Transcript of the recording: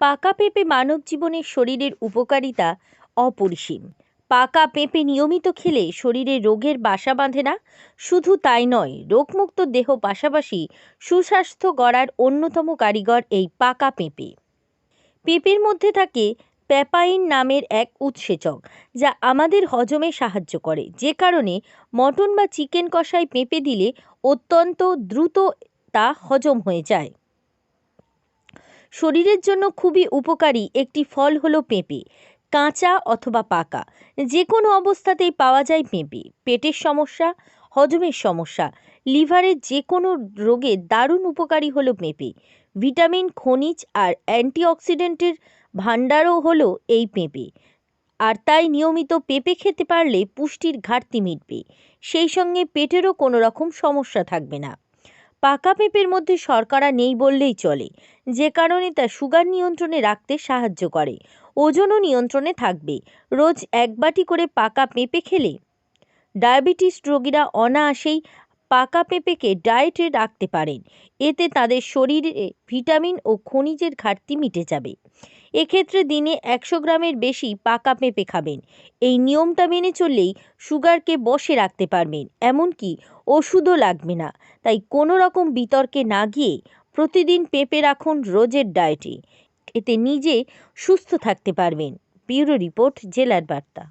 পাকা পেঁপে মানব জীবনের শরীরের উপকারিতা অপরিসীম। পাকা পেঁপে নিয়মিত খেলে শরীরে রোগের বাসা বাঁধে না। শুধু তাই নয়, রোগমুক্ত দেহ পাশাপাশি সুস্বাস্থ্য গড়ার অন্যতম কারিগর এই পাকা পেঁপে পেঁপের মধ্যে থাকে প্যাপাইন নামের এক উৎসেচক, যা আমাদের হজমে সাহায্য করে। যে কারণে মটন বা চিকেন কষায় পেঁপে দিলে অত্যন্ত দ্রুত তা হজম হয়ে যায়। শরীরের জন্য খুবই উপকারী একটি ফল হলো পেঁপে, কাঁচা অথবা পাকা। যে কোনো অবস্থাতেই পাওয়া যায় পেঁপে। পেটের সমস্যা, হজমের সমস্যা, লিভারের যে কোনো রোগে দারুণ উপকারী হলো পেঁপে। ভিটামিন, খনিজ আর অ্যান্টিঅক্সিডেন্টের ভাণ্ডারও হলো এই পেঁপে। আর তাই নিয়মিত পেঁপে খেতে পারলে পুষ্টির ঘাটতি মিটবে। সেই সঙ্গে পেটেরও কোনো রকম সমস্যা থাকবে না। পাকা পেঁপের মধ্যে শর্করা নেই বললেই চলে। যে কারণে তা সুগার নিয়ন্ত্রণে রাখতে সাহায্য করে। ওজনও নিয়ন্ত্রণে থাকবে। রোজ এক বাটি করে পাকা পেঁপে খেলে ডায়াবেটিস রোগীরা অনায়াসেই পাকা পেঁপেকে ডায়েটে রাখতে পারেন। এতে তাদের শরীরে ভিটামিন ও খনিজের ঘাটতি মিটে যাবে। এক্ষেত্রে দিনে একশো গ্রামের বেশি পাকা পেঁপে খাবেন। এই নিয়মটা মেনে চললেই সুগারকে বশে রাখতে পারবেন, এমনকি ওষুধও লাগবে না। তাই কোনো রকম বিতর্কে না গিয়ে প্রতিদিন পেঁপে রাখুন রোজের ডায়েটে এতে নিজে সুস্থ থাকতে পারবেন। ব্যুরো রিপোর্ট, জেলার বার্তা।